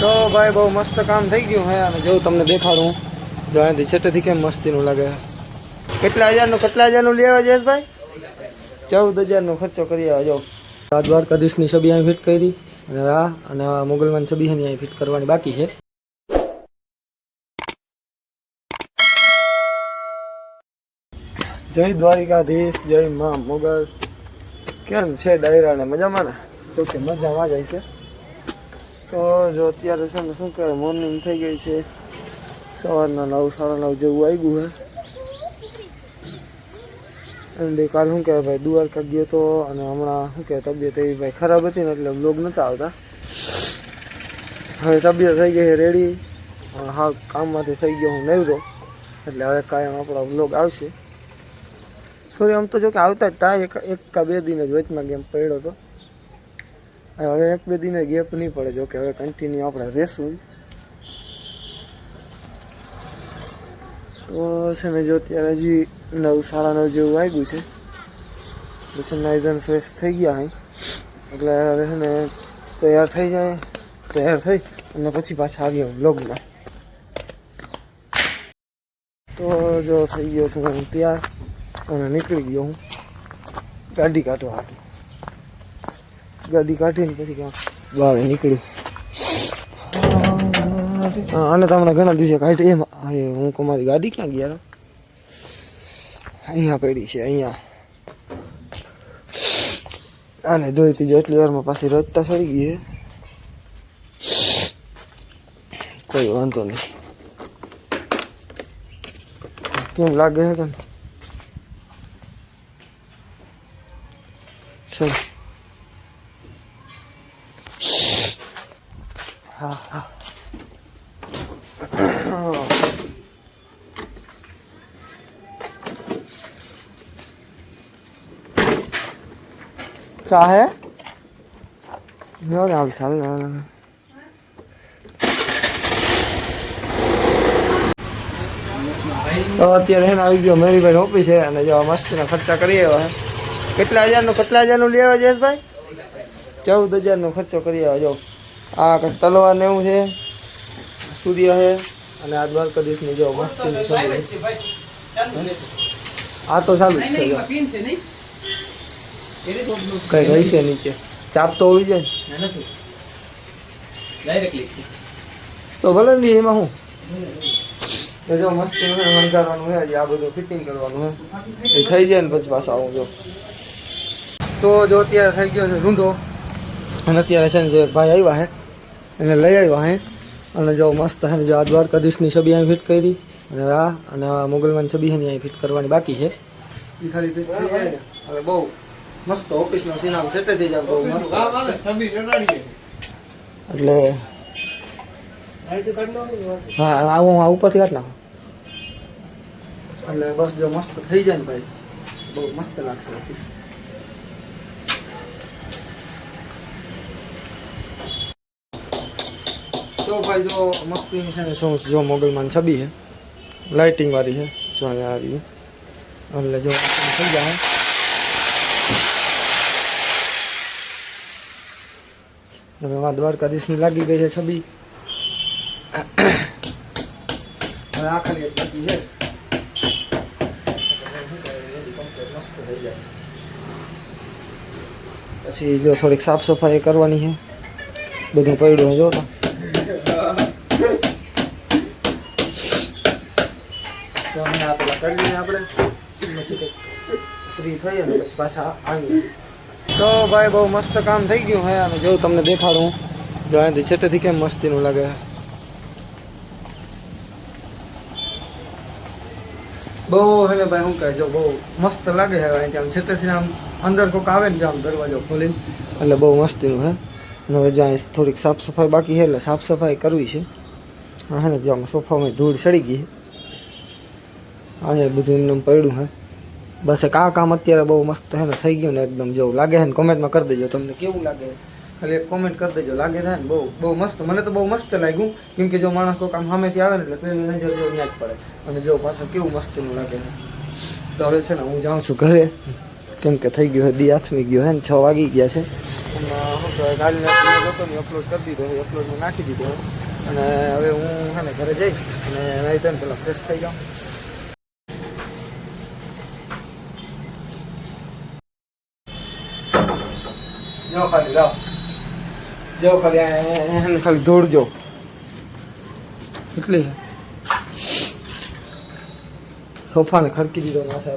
તો ભાઈ બહુ મસ્ત કામ થઈ ગયું હે, અને જેવું તમને દેખાડું, જો અહીંથી છેટેથી કેમ મસ્તીનું લાગે કેટલા હજારનું કેટલા હજારનું લેવા જાય ભાઈ? ચૌદ હજારનો ખર્ચો કરી આવ્યો, જો. આ દ્વારકાધીશની છબી અહીં ફિટ કરી, અને આ અને આ મુગલમાન છબી અહીં ફિટ કરવાની બાકી છે. જય દ્વારિકાધીશ, જય મા મોગલ. કેમ છે ડાયરાને? મજામાં ને? જો કે, મજામાં જાય છે તો જો અત્યારે છે ને શું કહેવાય મોર્નિંગ થઈ ગઈ છે. સવારના નવ, સાડા નવ જેવું આવ્યું હે. અને કાલ શું કહેવાય ભાઈ, દ્વારકા ગયો તો અને હમણાં શું કહેવાય, તબિયત એવી ભાઈ ખરાબ હતી ને એટલે બ્લોગ નહોતા આવતા. હવે તબિયત થઈ ગઈ છે રેડી હા કામમાંથી થઈ ગયો હું નવરો. એટલે હવે કાયમ આપણો બ્લોગ આવશે. સોરી આમ તો જો કે આવતા જ તા, એક એક કા બે દિન જ વચમાં ગેમ પડ્યો હતો હવે એક બે દિને ગેપ નહીં પડે જો કે હવે કન્ટિન્યુ આપણે રહેશું તો છે ને જો અત્યારે હજી નવ, સાડા નવ જેવું વાગ્યું છે. પછી નાઈઝન ફ્રેશ થઈ ગયા અહીં. એટલે હવે છે ને તૈયાર થઈ જાય, તૈયાર થઈ અને પછી પાછા આવ્યો બ્લોગમાં તો જો થઈ ગયો છું હું તૈયાર અને નીકળી ગયો હું. ગાડી કાઢવા હાટું. ગાડી કાઢીને પછી ક્યાંક બહાર નીકળ્યું. અને તમને ઘણા દિવસે કાઢી, એમ, હું કહું, મારી ગાડી ક્યાં ગયા અહીંયા પડી છે, અહીંયા. અને જોઈ તીજો એટલી વારમાં પાછી રસ્તા ચડી ગઈ કોઈ વાંધો નહીં. કેમ લાગે છે તને ચલ હા હા હાલ સાલ ના ના તો અત્યારે એને આવી ગયો મેરીભાઈ ઓફિસ અને જો મસ્તીના ખર્ચા કરી આવ્યા કેટલા હજારનો, કેટલા હજારનું લેવા જયેશભાઈ? ચૌદ હજારનો ખર્ચો કરી આવ્યો જો. આ તલવાર ને એવું છે. સૂર્ય છે અને આ દ્વારકાધીશની જો મસ્તી છે. આ તો ચાલુ છે. કઈ રહી છે નીચે. ચાપ તો હોવી જાય તો ભલે ને એમાં હું? જો મસ્તી વણગારવાનું છે હજી આ બધું ફિટિંગ કરવાનું છે એ થઈ જાય ને પછી પાછા આવું જો. તો જો અત્યારે થઈ ગયો છે રૂંઢો અને અત્યારે છે ને જે ભાઈ આવ્યા છે. એને લઈ આવ્યો હે. અને જો મસ્ત હે જો આ દ્વારકાધીશની છબી અહીં ફિટ કરી. અને આ અને આ મુગલમાન છબી એની અહીં ફિટ કરવાની બાકી છે. એ ખાલી ફિટ થઈ જાય ને. હવે બહુ મસ્ત ઓફિસનો સીન સેટ થઈ જાય બહુ મસ્ત. એટલે હા આવું આ ઉપરથી કાઢ નાખું. એટલે બસ જો મસ્ત થઈ જાય ને ભાઈ. બહુ મસ્ત લાગશે ઓફિસ તો ભાઈ જો મસ્તીની છે ને શું જો મોગલમાન છબી છે લાઇટિંગ વાળી છે જો અહીંયા આવી એટલે જો થઈ જાય હવે એમાં દ્વારકાધીશની લાગી ગઈ છે છબી હવે આ ખાલી એક બાકી છે મસ્ત થઈ જાય પછી જો થોડીક સાફ સફાઈ કરવાની છે, બધું પડ્યું છે જો તો ફ્રી થઈએ પછી આવીએ. તો ભાઈ, બહુ મસ્ત કામ થઈ ગયું હે, અને જેવું તમને દેખાડું, જો અહીંથી છેટેથી કેમ મસ્તીનું લાગે બહુ હે ને ભાઈ, શું કહે, જો બહુ મસ્ત લાગે છે અહીંથી આમ છેટેથી આમ અંદર કોઈક આવે ને જો આમ દરવાજો ખોલીને, એટલે બહુ મસ્તીનું હે. હવે જ્યાં થોડીક સાફ સફાઈ બાકી છે, એટલે સાફ સફાઈ કરવી છે. હા ને જ્યાં સોફામાં ધૂળ ચડી ગઈ અને બધું એમને પડ્યું, હે. બસ એક આ કામ અત્યારે બહુ મસ્ત, હે ને, થઈ ગયું ને એકદમ જેવું લાગે છે ને, કોમેન્ટમાં કરી દેજો તમને કેવું લાગે. ખાલી એક કોમેન્ટ કરી દેજો, લાગે છે ને, બહુ બહુ મસ્ત. મને તો બહુ મસ્ત લાગ્યું, કેમ કે જો માણસ કોઈ કામ સામેથી આવે ને એટલે પહેલી નજર જો ત્યાં જ પડે. અને જો પાછળ કેવું મસ્તનું લાગે છે તો હવે છે ને હું જાઉં છું ઘરે. કેમ કે થઈ ગયું દી આથમી ગયો, હે ને, છ વાગી ગયા છે. અને હું તો ગાડીને લોકોની અપલોડ કરી દીધો અપલોડ નાખી દીધો અને હવે હું, હે ને, ઘરે જઈશ. અને નહીં તને પેલા ફ્રેશ થઈ જાઉં. જો ખાલી રહો જો ખાલી ખાલી દોડજો. કેટલી સોફાને ખડકી દીધો માથે